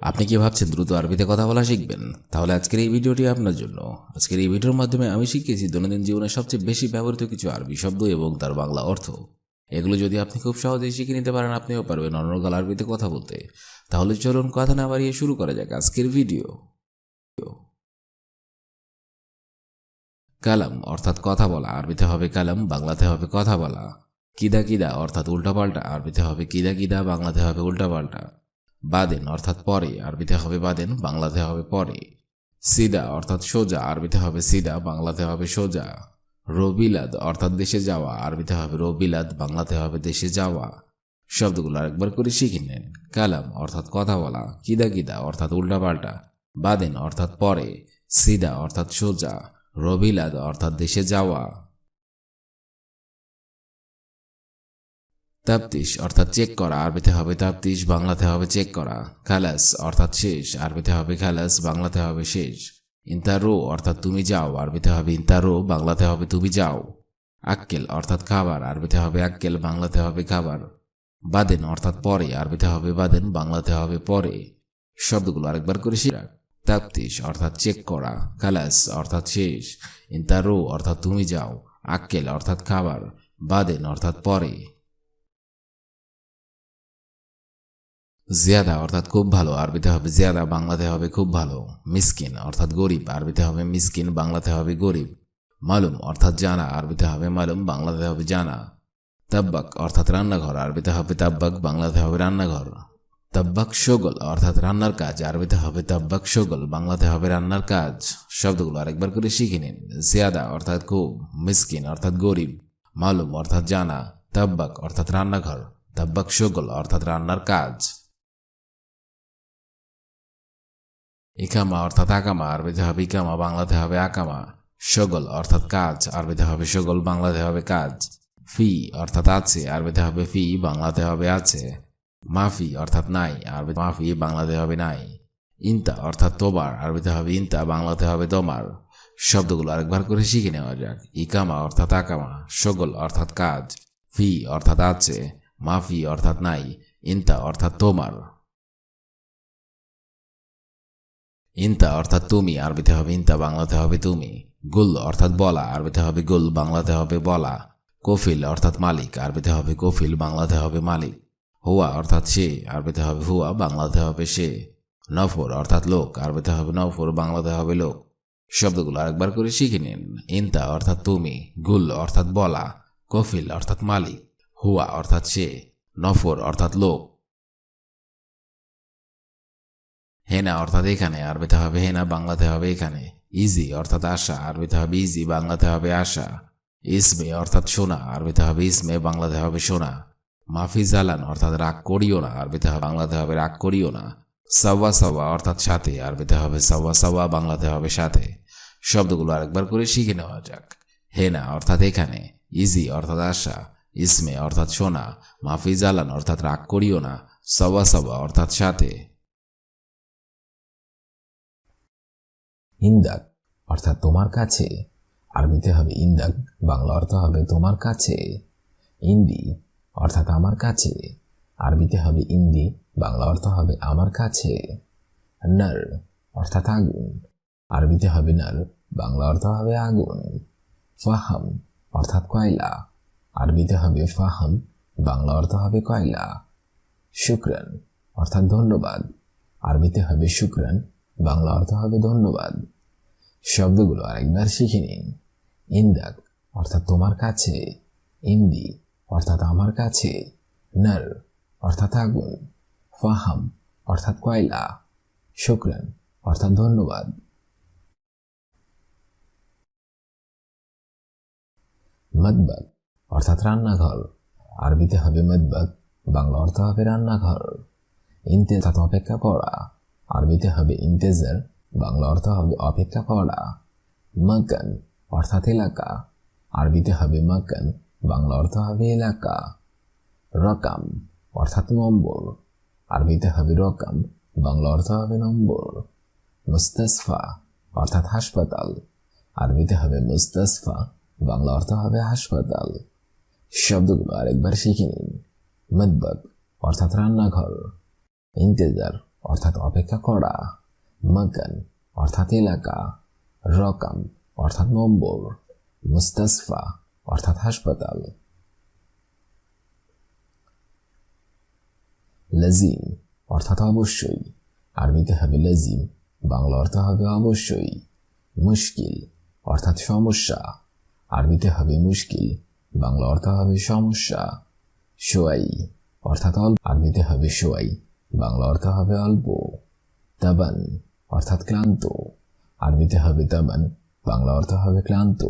আপনি কি ভাবছেন দ্রুত আরবিতে কথা বলা শিখবেন? তাহলে আজকের এই ভিডিওটি আপনার জন্য। আজকের এই ভিডিওর মাধ্যমে আমি শিখেছি দৈনন্দিন জীবনে সবচেয়ে বেশি ব্যবহৃত কিছু আরবি শব্দ এবং তার বাংলা অর্থ। এগুলো যদি আপনি খুব সহজেই শিখে নিতে পারেন, আপনিও পারবেন অনর্গল আরবিতে কথা বলতে। তাহলে চলুন কথা না বাড়িয়ে শুরু করা যাক আজকের ভিডিও। কালাম অর্থাৎ কথা বলা। আরবিতে হবে কালাম, বাংলাতে হবে কথা বলা। কিদা কিদা অর্থাৎ উল্টাপাল্টা। আরবিতে হবে কিদা কিদা, বাংলাতে হবে উল্টাপাল্টা। বাদেন অর্থাৎ পরে, আরবিতে হবে বাদেন, বাংলাতে হবে পরে। সিদা অর্থাৎ সোজা, আরবিতে হবে সিদা, বাংলাতে হবে সোজা। রবিলাদ অর্থাৎ দেশে যাওয়া, আরবিতে হবে রবিলাদ, বাংলাতে হবে দেশে যাওয়া। শব্দগুলো আরেকবার করে শিখে নেন। কালাম অর্থাৎ কথা বলা, কিদা কিদা অর্থাৎ উল্টাপাল্টা। বাদেন অর্থাৎ পরে, সিদা অর্থাৎ সোজা। রবিলাদ অর্থাৎ দেশে যাওয়া। তাপ্তিস অর্থাৎ চেক করা, আরবিতে হবে তাপ্তিস বাংলাতে হবে চেক করা। খালাস, অর্থাৎ শেষ, আরবিতে হবে খালাস, বাংলাতে হবে শেষ। ইন্তারো, অর্থাৎ তুমি যাও, আরবিতে হবে ইন্তারো, বাংলাতে হবে তুমি যাও। আক্কেল, অর্থাৎ খাবার, আরবিতে হবে আক্কেল, বাংলাতে হবে খাবার। বাদেন, অর্থাৎ পরে, আরবিতে হবে বাদেন, বাংলাতে হবে পরে। শব্দগুলো আরেকবার করে শিরা তাপ্তিস অর্থাৎ চেক করা। খালাস, অর্থাৎ শেষ। ইন্তারো, অর্থাৎ তুমি যাও। আক্কেল, অর্থাৎ খাবার। বাদেন, অর্থাৎ পরে। জিয়াদা অর্থাৎ খুব ভালো, আরবিতে হবে জিয়াদা, বাংলাতে হবে খুব ভালো, মিসকিন অর্থাৎ গরিব, আরবিতে হবে মিসকিন, বাংলাতে হবে গরিব, মালুম অর্থাৎ জানা, আরবিতে হবে মালুম, বাংলাতে হবে জানা, তাব্বাক অর্থাৎ রান্নাঘর, আরবিতে হবে তাব্বাক, বাংলাতে হবে রান্নাঘর, তাব্বাক শোগল অর্থাৎ রান্নার কাজ, আরবিতে হবে তাব্বাক শোগল বাংলাতে হবে রান্নার কাজ, শব্দগুলো আরেকবার করে শিখে নিন, জিয়াদা অর্থাৎ খুব, মিসকিন অর্থাৎ গরিব, মালুম অর্থাৎ জানা, তাব্বাক অর্থাৎ রান্নাঘর, তাব্বাক শোগল অর্থাৎ রান্নার কাজ। ইকামা অর্থাৎ আকামা আরবিতে হবে ইকামা, বাংলাতে হবে আকামা। সগল অর্থাৎ কাজ আরবিতে হবে সগল, বাংলাতে হবে কাজ। ফি অর্থাৎ আছে আরবিতে হবে ফি, বাংলাতে হবে আছে। মাফি অর্থাৎ নাই আরবি মাফি, বাংলাতে হবে নাই। ইন্তা অর্থাৎ তোবার আরবিতে হবে ইন্তা, বাংলাতে হবে তোমার। শব্দগুলো আরেকবার করে শিখে নেওয়া যাক। ইকামা অর্থাৎ আকামা, সগল অর্থাৎ কাজ। ফি অর্থাৎ আছে, মাফি অর্থাৎ নাই, ইন্তা অর্থাৎ তোমার। ইন্তা অর্থাৎ তুমি, আরবিতে হবে ইন্তা, বাংলাতে হবে তুমি। গুল অর্থাৎ বলা, আরবিতে হবে গুল, বাংলাতে হবে বলা। কফিল অর্থাৎ মালিক, আরবিতে হবে কফিল, বাংলাতে হবে মালিক। হুয়া অর্থাৎ সে, আরবিতে হবে হুয়া, বাংলাতে হবে সে। নফর অর্থাৎ লোক, আরবিতে হবে নফর, বাংলাতে হবে লোক। শব্দগুলো আরেকবার করে শিখে নিন। ইন্তা অর্থাৎ তুমি, গুল অর্থাৎ বলা। কফিল অর্থাৎ মালিক, হুয়া অর্থাৎ সে। নফর অর্থাৎ লোক হেনা অর্থাৎ এখানে, আরবিতে হবে হেনা, বাংলাতে হবে এখানে। ইজি অর্থাৎ আশা, আরবিতে হবে ইজি বাংলাতে হবে আশা। ইসমে অর্থাৎ সোনা আরবিতে হবে ইসমে বাংলাতে হবে সোনা মাফি জালান, অর্থাৎ রাগ করিও না, আরবিতে হবে, বাংলাতে হবে রাগ করিও না। সাওয়া সাওয়া, অর্থাৎ সাথে, আরবিতে হবে সাওয়া সাওয়া, বাংলাতে হবে সাথে। শব্দগুলো আরেকবার করে শিখে নেওয়া যাক। হেনা, অর্থাৎ এখানে। ইজি অর্থাৎ আশা। ইসমে অর্থাৎ সোনা মাফি জালান, অর্থাৎ রাগ করিও না। সাওয়া সাওয়া, অর্থাৎ সাথে। ইন্দাক, অর্থাৎ তোমার কাছে। আরবিতে হবে ইন্দাক, বাংলা অর্থ হবে তোমার কাছে। ইন্দি, অর্থাৎ আমার কাছে। আরবিতে হবে ইন্দি, বাংলা অর্থ হবে আমার কাছে। নর, অর্থাৎ আগুন। আরবিতে হবে নর, বাংলা অর্থ হবে আগুন। ফাহাম, অর্থাৎ কয়লা। আরবিতে হবে ফাহাম, বাংলা অর্থ হবে কয়লা। শুক্রান, অর্থাৎ ধন্যবাদ। আরবিতে হবে শুক্রান বাংলা অর্থ হবে ধন্যবাদ। শব্দগুলো আরেকবার শিখে নিন। ইন্দাক অর্থাৎ তোমার কাছে। ইন্দি অর্থাৎ আমার কাছে। নর অর্থাৎ আগুন। ফাহাম অর্থাৎ কয়লা। শুক্রান অর্থাৎ ধন্যবাদ। মদবাক অর্থাৎ রান্নাঘর। আরবিতে হবে মদবাক বাংলা অর্থ হবে রান্নাঘর। ইন্তে অপেক্ষা করা। আরবিতে হবে ইন্তেজার বাংলা অর্থ হবে অপেক্ষা করা মাকান অর্থাৎ এলাকা। আরবিতে হবে মাকান বাংলা অর্থ হবে এলাকা। রকাম, অর্থাৎ নম্বর। আরবিতে হবে রকাম, বাংলা অর্থ হবে নম্বর। মুস্তাসফা, অর্থাৎ হাসপাতাল। আরবিতে হবে মুস্তাসফা, বাংলা অর্থ হবে হাসপাতাল। শব্দগুলো আরেকবার শিখে নিন। মদবাক অর্থাৎ রান্নাঘর। ইন্তেজার অর্থাৎ অপেক্ষা করা মাকান অর্থাৎ এলাকা, রকাম, অর্থাৎ নম্বর, মুস্তাসফা, অর্থাৎ হাসপাতাল। লাজিম, অর্থাৎ অবশ্যই। আরবিতে হবে লাজিম, বাংলা অর্থ হবে অবশ্যই। মুশকিল, অর্থাৎ সমস্যা। আরবিতে হবে মুশকিল, বাংলা অর্থ হবে সমস্যা। সোয়াই, অর্থাৎ আরবিতে হবে সোয়াই। বাংলা অর্থ হবে অল্প তাবান, অর্থাৎ ক্লান্ত। আরবিতে হবে তাবান বাংলা অর্থ হবে ক্লান্ত।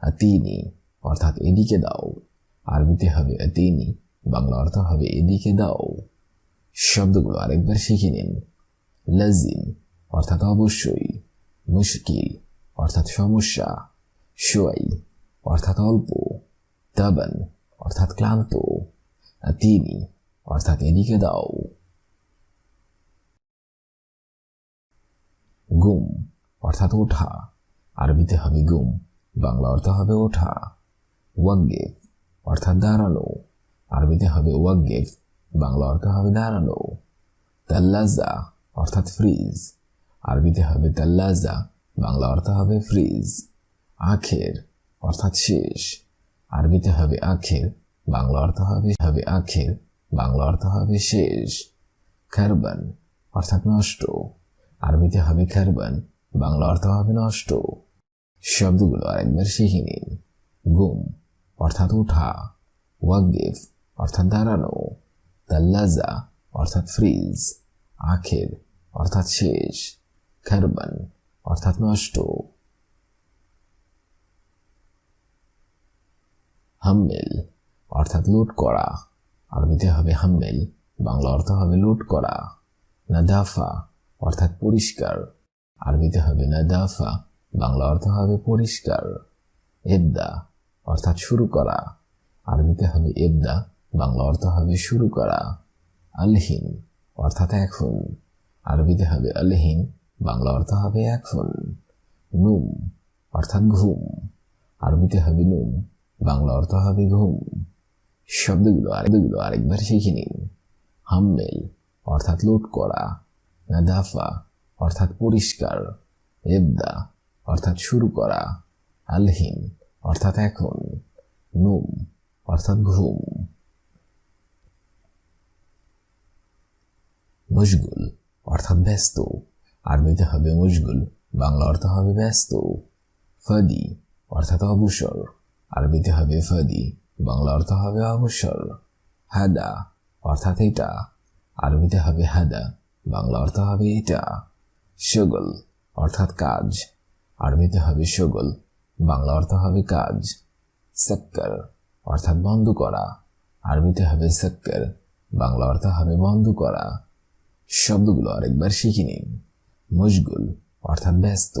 আতিনি, অর্থাৎ এদিকে দাও। আরবিতে হবে আতিনি বাংলা অর্থ হবে এদিকে দাও। শব্দগুলো আরেকবার শিখে নিন। লাজিম, অর্থাৎ অবশ্যই। মুশকিল, অর্থাৎ সমস্যা। সোয়াই অর্থাৎ অল্প। তাবান, অর্থাৎ ক্লান্ত। তিনি অর্থাৎ এদিকে দাও। গুম, অর্থাৎ ওঠা। আরবিতে হবে গুম, বাংলা অর্থ হবে ওঠা। ওয়াগেফ, অর্থাৎ দাঁড়ানো আরবিতে হবে ওয়াগেফ, বাংলা অর্থ হবে দাঁড়ানো তাল্লাজা, অর্থাৎ ফ্রিজ। আরবিতে হবে তাল্লাজা, বাংলা অর্থ হবে ফ্রিজ। আখের, অর্থাৎ শেষ। আরবিতে হবে আখের, বাংলা অর্থ হবে হবে আখের, বাংলা অর্থ হবে শেষ। খারবান, অর্থাৎ নষ্ট। আরবিতে হবে খারবান, বাংলা অর্থ হবে নষ্ট। শব্দগুলো আরেকবার শিখে নিন। গুম, অর্থাৎ ওঠা ওয়াগেফ অর্থাৎ দাঁড়ানো। তাল্লাজা, অর্থাৎ ফ্রিজ। আখের, অর্থাৎ শেষ। খারবান, অর্থাৎ নষ্ট। হাম্মেল, অর্থাৎ লুট করা। আরবিতে হবে হাম্মেল, বাংলা অর্থ হবে লুট করা। নাদাফা অর্থাৎ পরিষ্কার। আরবিতে হবে নাদাফা, বাংলা অর্থ হবে পরিষ্কার। এবদা অর্থাৎ শুরু করা। আরবিতে হবে এবদা বাংলা অর্থ হবে শুরু করা। আলহিন, অর্থাৎ এখন। আরবিতে হবে আলহিন, বাংলা অর্থ হবে এখন। নুম, অর্থাৎ ঘুম। আরবিতে হবে নুম, বাংলা অর্থ হবে ঘুম। শব্দগুলো আরেকগুলো আরেকবার শিখে নিন। হাম্মেল, অর্থাৎ লুট করা। নাদাফা, অর্থাৎ পরিষ্কার, এবদা, অর্থাৎ শুরু করা, আলহিন, অর্থাৎ এখন, নুম, অর্থাৎ ঘুম। মশগুল, অর্থাৎ ব্যস্ত, আরবিতে হবে মশগুল, বাংলা অর্থ হবে ব্যস্ত। ফাদি, অর্থাৎ অবসর, আরবিতে হবে ফাদি, বাংলা অর্থ হবে অবসর। হাদা, অর্থাৎ এটা, আরবিতে হবে হাদা। বাংলা অর্থ হবে এটা শগল অর্থাৎ কাজ। আরবিতে হবে শগল বাংলা অর্থ হবে কাজ। সাক্কার, অর্থাৎ বন্ধ করা। আরবিতে হবে সাক্কার, বাংলা অর্থ হবে বন্ধ করা। শব্দগুলো আরেকবার শিখে নিন। মশগুল, অর্থাৎ ব্যস্ত।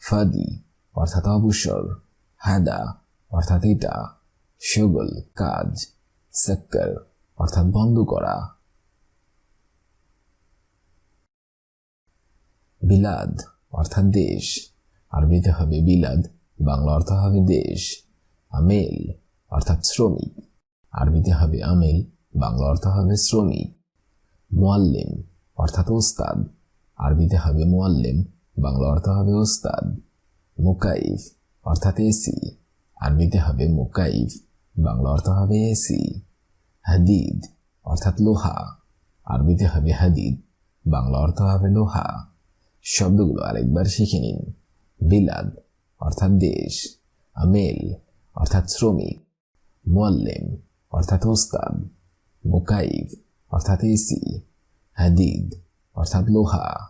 ফাদি, অর্থাৎ অবসর। হাদা, অর্থাৎ এটা শগল কাজ। সাক্কার, অর্থাৎ বন্ধ করা। বিলাদ, অর্থাৎ দেশ। আরবিতে হবে বিলাদ, বাংলা অর্থ হবে দেশ। আমেল, অর্থাৎ শ্রমিক। আরবিতে হবে আমেল, বাংলা অর্থ হবে শ্রমিক। মোয়াল্লিম, অর্থাৎ ওস্তাদ। আরবিতে হবে মোয়াল্লিম, বাংলা অর্থ হবে ওস্তাদ। মুকাইফ, অর্থাৎ এসি। আরবিতে হবে মুকাইফ, বাংলা অর্থ হবে এসি। হাদিদ, অর্থাৎ লোহা। আরবিতে হবে হাদিদ, বাংলা অর্থ হবে লোহা। শব্দগুলো আরেকবার শিখে নিন। বিলাদ, অর্থাৎ দেশ। আমেল, অর্থাৎ শ্রমিক। মোয়াল্লেম, অর্থাৎ ওস্তাদ। মুকাইফ অর্থাৎ এসি। হাদিদ, অর্থাৎ লোহা।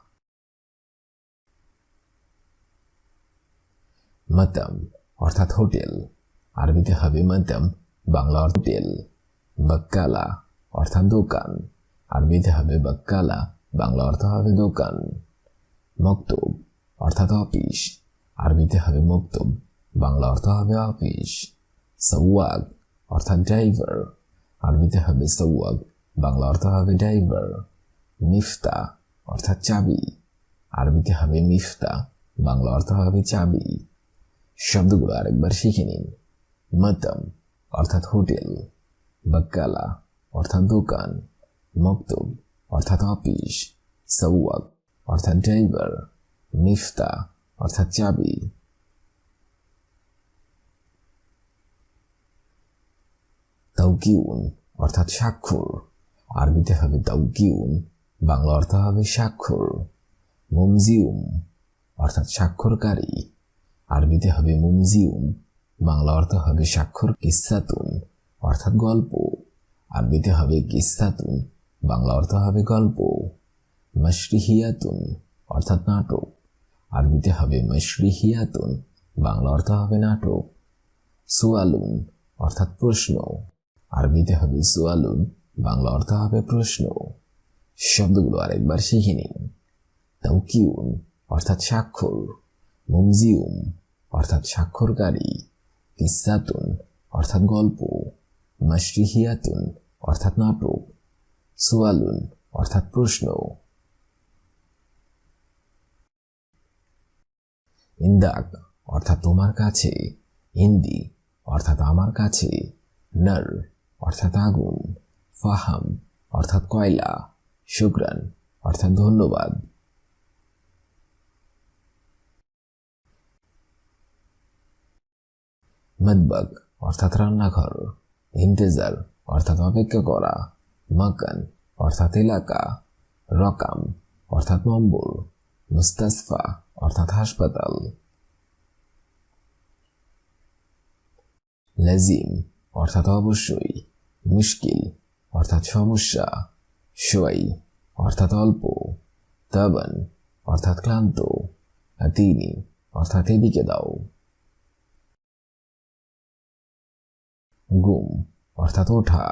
মাতাম, অর্থাৎ হোটেল। আরবিতে হবে মাতাম, বাংলা হোটেল। বাক্কালা, অর্থাৎ দোকান। আরবিতে হবে বাক্কালা, বাংলা অর্থ হবে দোকান। মক্তব, অর্থাৎ অফিস। আরবিতে হবে মক্তব, বাংলা অর্থ হবে অফিস। সওয়াগ অর্থাৎ ড্রাইভার। আরবিতে হবে সওয়াগ বাংলা অর্থ হবে ড্রাইভার। মিফতা, অর্থাৎ চাবি। আরবিতে হবে মিফতা, বাংলা অর্থ হবে চাবি। শব্দগুলো আরেকবার শিখে নিন। মাতাম, অর্থাৎ হোটেল। বাক্কালা, অর্থাৎ দোকান। মক্তব, অর্থাৎ অফিস। সৌয়াক অর্থাৎ ড্রাইভার মিফতা অর্থাৎ চাবি। তাউকিউন অর্থাৎ স্বাক্ষর। আরবিতে হবে তাউকিউন বাংলা অর্থ হবে স্বাক্ষর। মুমজিউম, অর্থাৎ স্বাক্ষরকারী। আরবিতে হবে মুমজিউম, বাংলা অর্থ হবে স্বাক্ষর কিসাতুন, অর্থাৎ গল্প। আরবিতে হবে কিসাতুন, বাংলা অর্থ হবে গল্প। মশরিহিয়াতুন, অর্থাৎ নাটক। আরবিতে হবে মশরিহিয়াতুন, বাংলা অর্থ হবে নাটক। সুয়ালুন, অর্থাৎ প্রশ্ন। আরবিতে হবে সুয়ালুন, বাংলা অর্থ হবে প্রশ্ন। শব্দগুলো আরেকবার শিখে নিন। তাউকিউন অর্থাৎ স্বাক্ষর। মুমজিউম, অর্থাৎ স্বাক্ষরকারী। কিসাতুন, অর্থাৎ গল্প। মশরিহিয়াতুন, অর্থাৎ নাটক। সুয়ালুন, অর্থাৎ প্রশ্ন। ইন্দাক, অর্থাৎ তোমার কাছে হিন্দি অর্থাৎ আমার কাছে, নর, অর্থাৎ আগুন, ফাহাম, অর্থাৎ কয়লা, শুক্রান, অর্থাৎ ধন্যবাদ। মদবক অর্থাৎ রান্নাঘর, ইন্তেজার, অর্থাৎ অপেক্ষা করা, মাকান, অর্থাৎ এলাকা, রকাম, অর্থাৎ নম্বর। মুস্তাসফা অর্থাৎ হাসপাতাল লাজিম অর্থাৎ অবশ্যই মুশকিল অর্থাৎ সমস্যা সোয়াই অর্থাৎ অল্প তাবান অর্থাৎ ক্লান্ত তিনি অর্থাৎ এদিকে দাও গুম অর্থাৎ ওঠা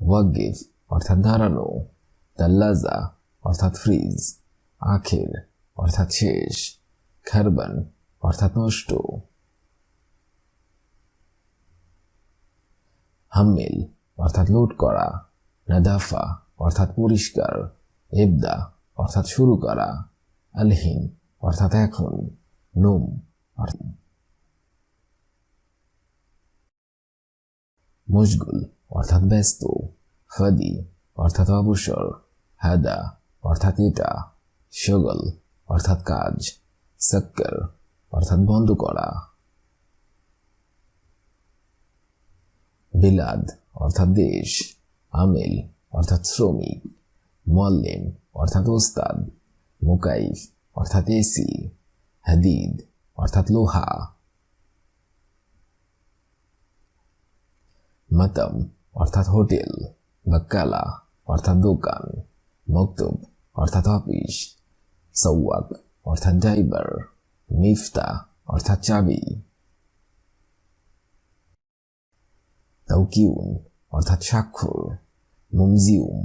ওয়াগিফ অর্থাৎ দাঁড়ানো তাল্লাজা অর্থাৎ ফ্রিজ আখের অর্থাৎ শেষ। খারবান, অর্থাৎ নষ্ট। হাম্মিল, অর্থাৎ লোড করা। নাদাফা, অর্থাৎ পরিষ্কার। এবদা, অর্থাৎ শুরু করা। আলহিন, অর্থাৎ এখন। নুম, অর্থাৎ মশগুল, অর্থাৎ ব্যস্ত। ফাদি, অর্থাৎ অবসর। হাদা, অর্থাৎ এটা শগল অর্থাৎ কাজ, সাক্কর, অর্থাৎ বন্ধ করা। বিলাদ, অর্থাৎ দেশ। আমেল, অর্থাৎ শ্রমিক। মল্লিম অর্থাৎ ওস্তাদ। মুকাইফ, অর্থাৎ এসি। হাদিদ, অর্থাৎ লোহা। মাতাম, অর্থাৎ হোটেল। বাক্কালা, অর্থাৎ দোকান। মক্তব, অর্থাৎ অফিস। সৌয়াক অর্থাৎ ড্রাইভার মিফতা অর্থাৎ চাবি তাউকিউন অর্থাৎ স্বাক্ষর মুমজিউম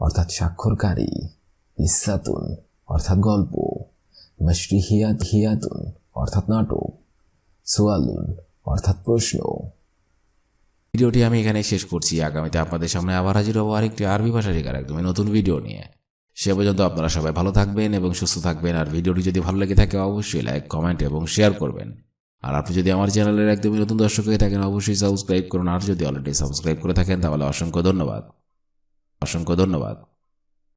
অর্থাৎ স্বাক্ষরকারী ইসাতুন অর্থাৎ গল্প মশরিহিয়াত হিয়াতুন অর্থাৎ নাটক সোয়ালুন অর্থাৎ প্রশ্ন ভিডিওটি আমি এখানে শেষ করছি। আগামীতে আপনাদের সামনে আবার হাজির হব আরেকটি আরবি ভাষা শেখার একদমই নতুন ভিডিও নিয়ে। সে পর্যন্ত আপনারা সবাই ভালো থাকবেন এবং সুস্থ থাকবেন। আর ভিডিওটি যদি ভালো লেগে থাকে, অবশ্যই লাইক কমেন্ট এবং শেয়ার করবেন। আর আপনি যদি আমার চ্যানেলের একদমই নতুন দর্শক হয়ে থাকেন, অবশ্যই সাবস্ক্রাইব করুন। আর যদি অলরেডি সাবস্ক্রাইব করে থাকেন, তাহলে অসংখ্য ধন্যবাদ। অসংখ্য ধন্যবাদ।